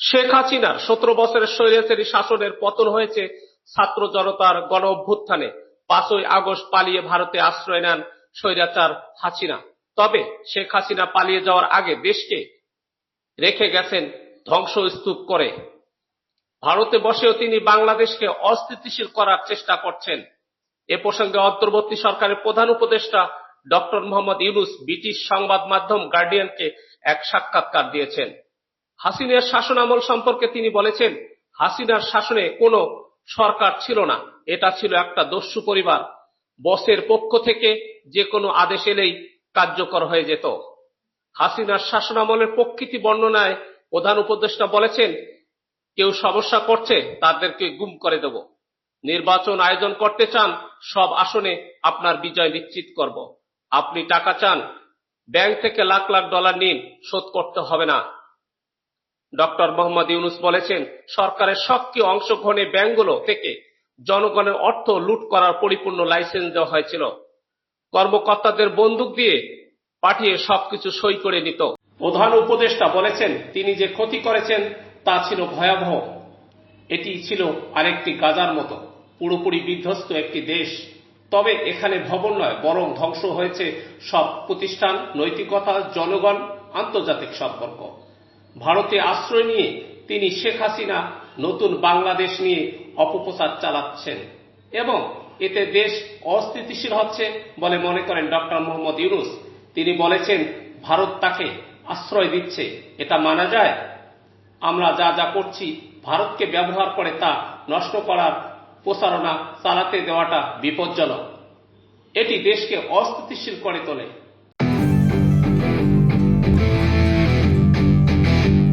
শেখ হাসিনার সতেরো বছরের স্বৈরাচারী শাসনের পতন হয়েছে ছাত্র জনতার গণ অভ্যুত্থানে পাঁচই আগস্ট পালিয়ে ভারতে আশ্রয় নেন স্বৈরাচার হাসিনা। তবে শেখ হাসিনা পালিয়ে যাওয়ার আগে দেশকে রেখে গেছেন ধ্বংস ধ্বংসস্তূপ করে। ভারতে বসেও তিনি বাংলাদেশকে অস্থিতিশীল করার চেষ্টা করছেন। এ প্রসঙ্গে অন্তর্বর্তী সরকারের প্রধান উপদেষ্টা ডক্টর মোহাম্মদ ইউনুস ব্রিটিশ সংবাদ মাধ্যম গার্ডিয়ানকে এক সাক্ষাৎকার দিয়েছেন। হাসিনার শাসনামল সম্পর্কে তিনি বলেছেন, হাসিনার শাসনে কোনো সরকার ছিল না। এটা ছিল একটা দস্যু পরিবার। বসের পক্ষ থেকে যে কোনো আদেশ এলেই কার্যকর হয়ে যেত। হাসিনার শাসনামলের প্রকৃতি বর্ণনায় প্রধান উপদেষ্টা বলেছেন, কেউ সমস্যা করছে, তাদেরকে গুম করে দেব। নির্বাচন আয়োজন করতে চান, সব আসনে আপনার বিজয় নিশ্চিত করব। আপনি টাকা চান, ব্যাংক থেকে লাখ লাখ ডলার নিন, শোধ করতে হবে না। ডক্টর মোহাম্মদ ইউনুস বলেছেন, সরকারের সক্রিয় অংশগ্রহণে ব্যাংকগুলো থেকে জনগণের অর্থ লুট করার পরিপূর্ণ লাইসেন্স দেওয়া হয়েছিল। কর্মকর্তাদের বন্দুক দিয়ে পাঠিয়ে সবকিছু সই করে নিত। প্রধান উপদেষ্টা বলেছেন, তিনি যে ক্ষতি করেছেন তা ছিল ভয়াবহ। এটি ছিল আরেকটি গাজার মতো, পুরোপুরি বিধ্বস্ত একটি দেশ। তবে এখানে ভবন নয়, বরং ধ্বংস হয়েছে সব প্রতিষ্ঠান, নৈতিকতা, জনগণ, আন্তর্জাতিক সম্পর্ক। ভারতে আশ্রয় নিয়ে তিনি শেখ হাসিনা নতুন বাংলাদেশ নিয়ে অপপ্রচার চালাচ্ছেন। এবং এতে দেশ অস্থিতিশীল হচ্ছে বলে মনে করেন ডক্টর মোহাম্মদ ইউনুস। তিনি বলেছেন, ভারত তাকে আশ্রয় দিচ্ছে। এটা মানা যায়। আমরা যা যা করছি, ভারতকে ব্যবহার করে তা নষ্ট করার প্রচারণা চালাতে দেওয়াটা বিপজ্জনক। এটি দেশকে অস্থিতিশীল করে তোলে।